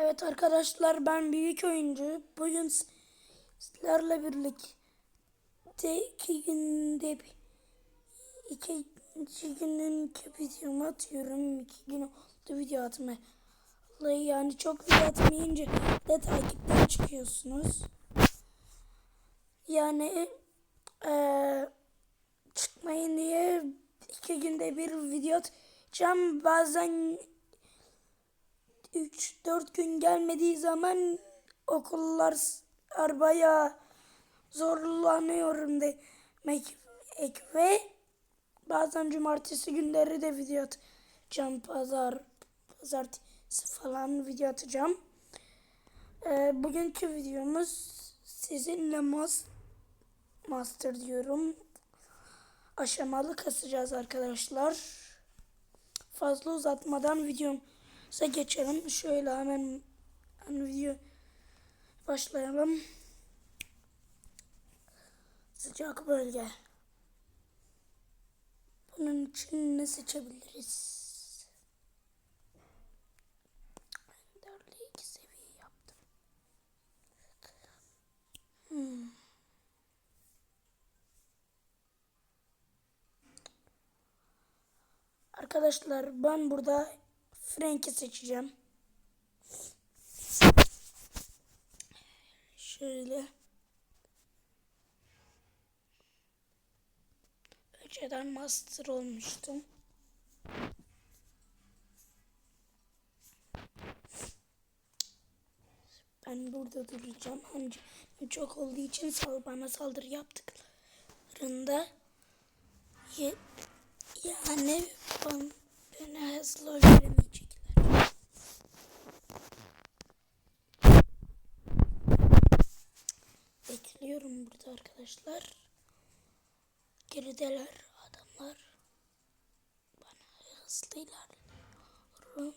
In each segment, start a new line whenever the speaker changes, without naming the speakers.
Evet arkadaşlar ben büyük oyuncu. Bugün sizlerle birlikte iki günde iki, günün videomu atıyorum. İki gün oldu video. Vallahi yani çok video atmayınca de takipten çıkıyorsunuz. Yani eee çıkmayın diye iki günde bir video atacağım. Bazen 3-4 gün gelmediği zaman okullar bayağı zorlanıyorum demek ek ve bazen cumartesi günleri de video atacağım. Pazar, pazartesi falan video atacağım. Ee, bugünkü videomuz sizinle mas master diyorum. Aşamalı kasacağız arkadaşlar. Fazla uzatmadan videomuza geçelim. Şöyle hemen, hemen video başlayalım. Sıcak bölge. Bunun için ne seçebiliriz? Hmm. Arkadaşlar ben burada Frank'i seçeceğim. Şöyle. Önceden master olmuştum. Ben burada duracağım. Ancak çok olduğu için sal bana saldırı yaptıklarında yani ben, beni hızlı öldüremeyecekler. Bekliyorum burada arkadaşlar. Gerideler adamlar. Bana hızlı ilerliyorum.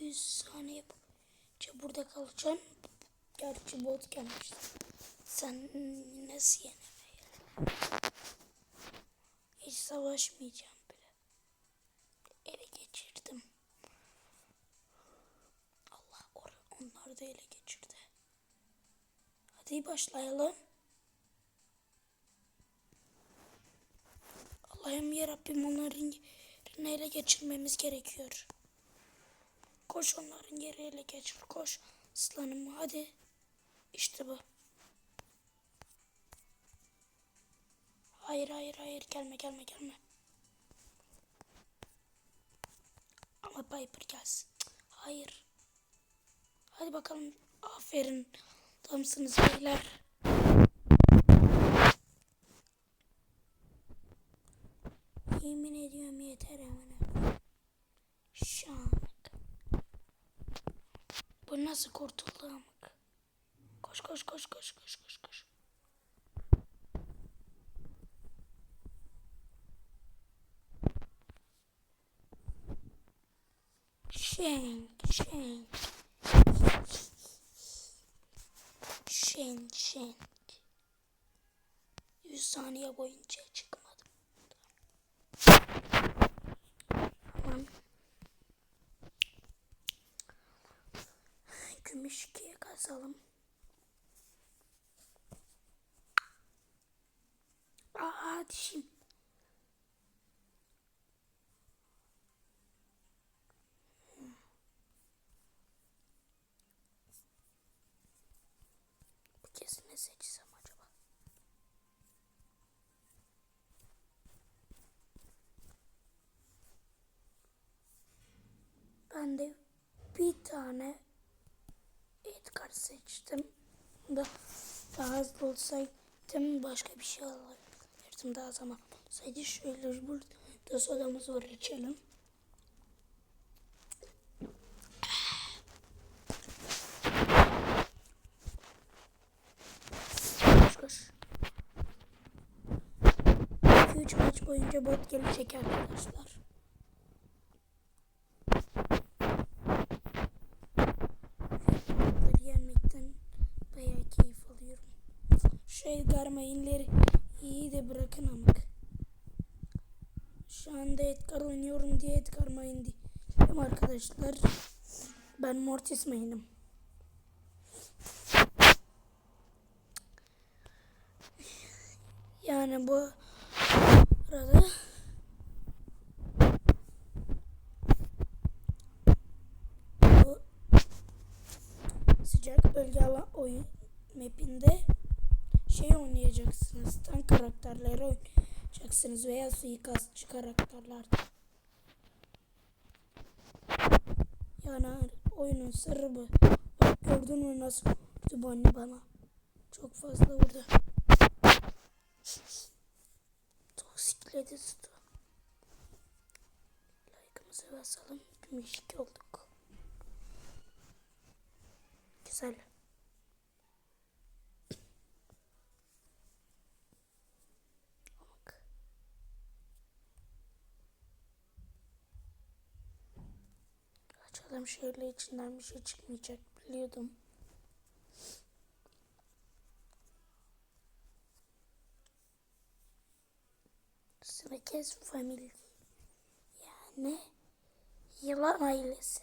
100 saniye burada kalacağım. Gerçi bot gelmişti. Sen nasıl yenemeye? Hiç savaşmayacağım. Ele geçirdim. Allah or onlar da ele geçirdi. Hadi başlayalım. Allah'ım yarabbim onların yerini ele geçirmemiz gerekiyor. Koş onların yeri ele geçir. Koş aslanım hadi. İşte bu. Hayır hayır hayır gelme gelme gelme. Ama Piper gelsin. Hayır. Hadi bakalım. Aferin. Tamsınız beyler. Yemin ediyorum yeter hemen. Şamık. Bu nasıl kurtuldu amık? Koş koş koş koş koş koş koş. Şenk, şenk. Şenk, şenk. 100 saniye boyunca çıkmadım. Tamam. Gümüş ikiye kazalım. Aa dişim. Ne seçsem acaba? Ben de bir tane Edgar seçtim. Da daha hızlı olsaydım başka bir şey alabilirdim daha zaman olsaydı. Şöyle burada sodamız var içelim. Koş koş. 2-3 maç boyunca bot gelecek arkadaşlar. Yenmekten bayağı keyif alıyorum. Şu Edgar mayınları iyi de bırakın amık. Şu anda Edgar oynuyorum diye Edgar mayın değil. Selam arkadaşlar. Ben Mortis Main'im. Yani bu arada bu sıcak bölge alan oyun mapinde şey oynayacaksınız. Tank karakterleri oynayacaksınız veya suikastçı karakterler. Yani oyunun sırrı bu. Bak gördün mü nasıl vurdu bana. Çok fazla vurdu. Toksikledi tuttu. Like'ımızı basalım. 22 olduk. Güzel. Açalım şöyle içinden bir şey çıkmayacak biliyordum. Snakes Family. Yani yılan ailesi.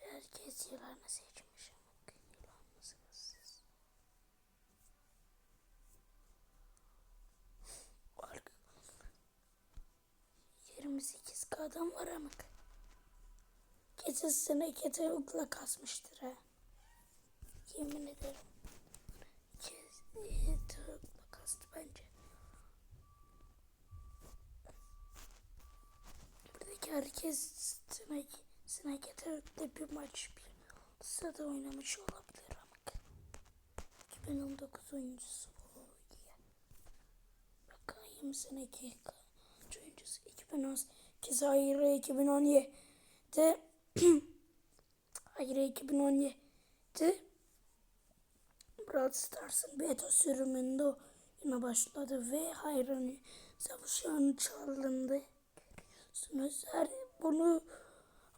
Herkes yılanı seçmiş ama yılan mısınız? Arka- 28 kadın var ama. Kesin snake okla kasmıştır ha. Yemin ederim. Okla kastı bence. Buradaki herkes snake, snake eterokla bir maç bir sırada oynamış olabilir ama. 2019 oyuncusu bu. Bakayım snake kaç oyuncusu 2018 hayır 2017 hayır 2017 Brawl Stars'ın beta sürümünde oyuna başladı ve hayranı savaşan çalındı. Her bunu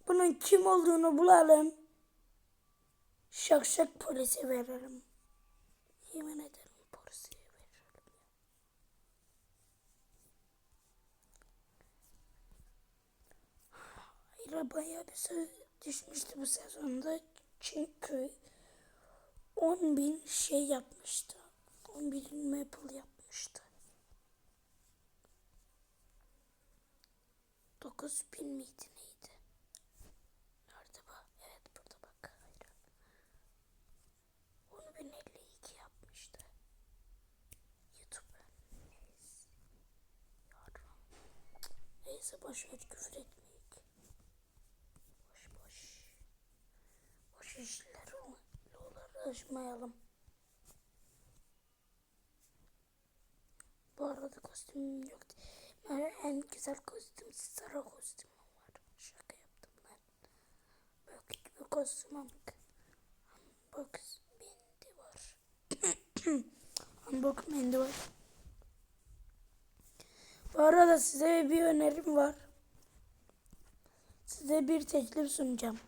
bunun kim olduğunu bulalım. Şak şak polise verelim. Yemin ederim polise verelim. Hayır bayağı bir söz düşmüştü bu sezonda. Çünkü 10 bin şey yapmıştı. 10 bin maple yapmıştı. 9 bin miydi neydi? Nerede bu? Evet burada bak. Hayır. 10 bin 52 yapmıştı. YouTube. Neyse. Yardım. Neyse boş ver küfür etmeyek. Boş boş. Boş işler uğraşmayalım. Bu arada kostümüm yoktu. Yani en güzel kostüm sarı kostümüm var. Şaka yaptım lan. Böyle gibi kostümüm. Unbox mendi var. Unbox mendi var. Bu arada size bir önerim var. Size bir teklif sunacağım.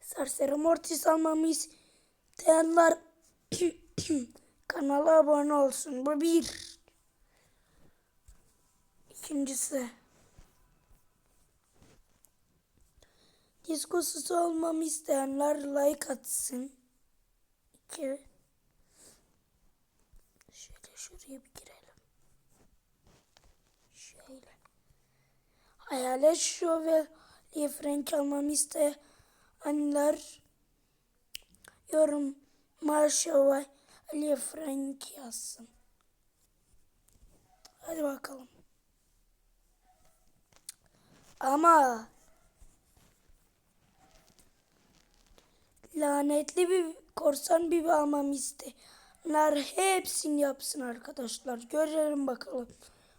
Serseri Mortis almamı isteyenler kanala abone olsun. Bu bir. İkincisi. Diskosusu olmamı isteyenler like atsın. İki. Şöyle şuraya bir girelim. Şöyle. Hayalet Show ve Lee Frank almamı isteyenler yorum Marshall ve Ali Frank yazsın. Hadi bakalım. Ama lanetli bir korsan bir almam isteyenler hepsini yapsın arkadaşlar. Görelim bakalım.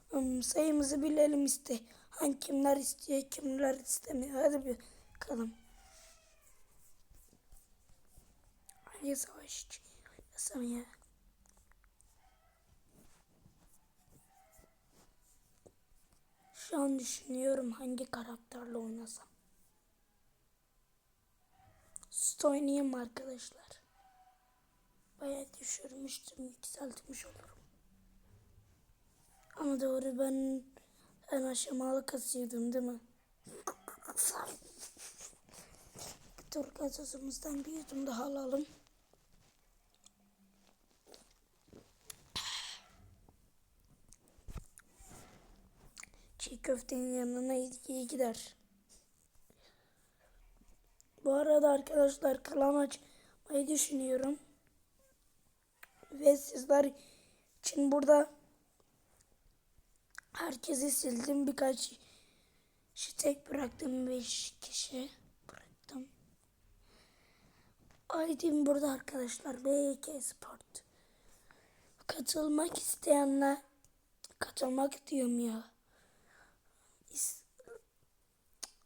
Hmm, sayımızı bilelim iste. Hangi kimler istiyor kimler istemiyor. Hadi bakalım. Hangi savaşçı oynasam ya? Şu an düşünüyorum hangi karakterle oynasam. Süt oynayayım arkadaşlar. Bayağı düşürmüştüm, yükseltmiş olurum. Ama doğru ben Ben aşamalı kasıyordum değil mi? Dur gazozumuzdan bir yudum daha alalım. Köftenin yanına iyi gider. Bu arada arkadaşlar kanal açmayı düşünüyorum. Ve sizler için burada herkesi sildim. Birkaç kişi tek bıraktım. Beş kişi bıraktım. ID'm burada arkadaşlar. BK Sport. Katılmak isteyenler katılmak diyorum ya.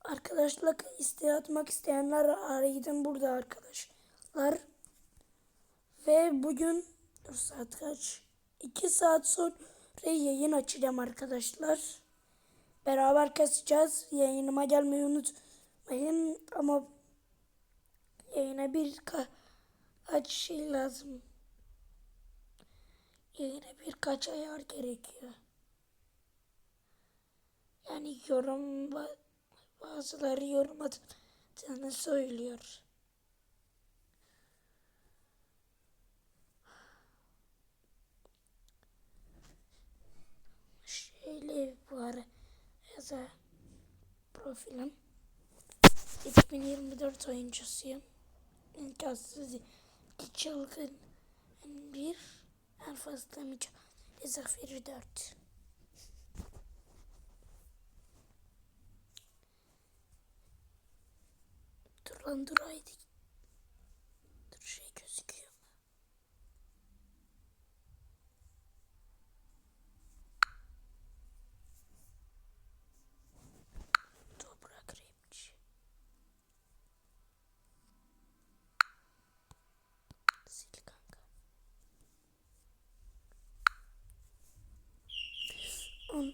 Arkadaşlar isteği atmak isteyenler arayın burada arkadaşlar. Ve bugün dur saat kaç? 2 saat sonra yayın açacağım arkadaşlar. Beraber kasacağız. Yayınıma gelmeyi unutmayın. Ama yayına bir kaç şey lazım. Yayına birkaç ayar gerekiyor. Yani yorum bazıları yorum attığını söylüyor. Şöyle bu ara yaza profilim. 2024 oyuncusuyum. İmkansız iki çılgın bir en fazla mücadele zaferi 4. Haydi. Dur şey gözüküyor mu? Toprak rapçi. Sil kanka. On...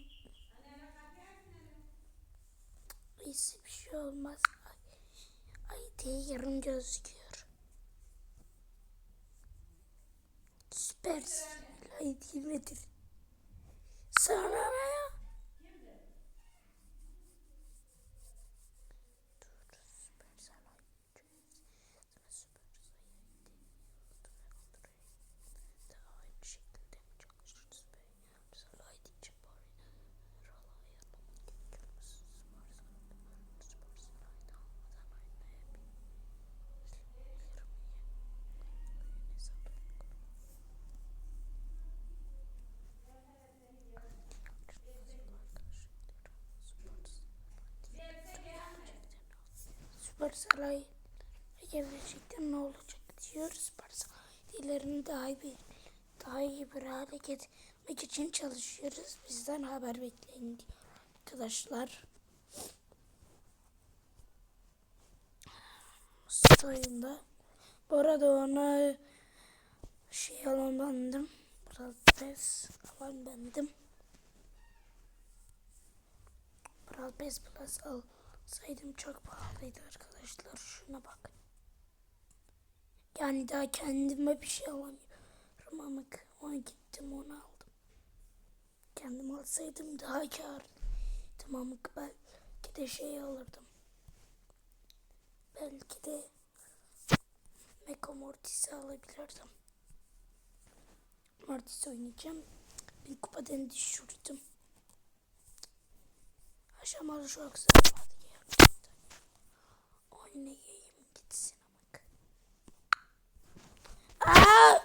Neyse bir şey olmaz. Diye yarım gözüküyor. Süpersin. Ay değil midir? Sana Saray gerçekten ne olacak diyor. Süper Saray'lerini daha iyi daha iyi bir hale getirmek için çalışıyoruz. Bizden haber bekleyin arkadaşlar. Stoyunda. Bu arada ona şey alan bendim. Biraz pes alan bendim. Brawl Pass Plus alsaydım çok pahalıydı arkadaşlar. Şuna bak. Yani daha kendime bir şey alamıyorum ama ona gittim onu aldım. Kendim alsaydım daha karlıydım ama belki de şey alırdım. Belki de Mecha Mortis'i alabilirdim. Mortis oynayacağım. Bir kupadan düşürdüm. Aşamalı sarmadı gerçekten. Oynayayım gitsin amık. Aa!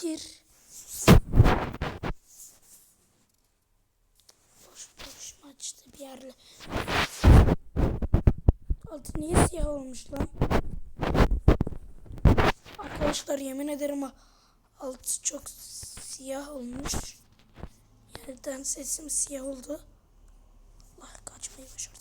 Gir. Boş boş maçtı bir yerle. Altı niye siyah olmuş lan? Arkadaşlar yemin ederim altı çok siyah olmuş. Yerden sesim siyah oldu. Allah kaçmayı başardım.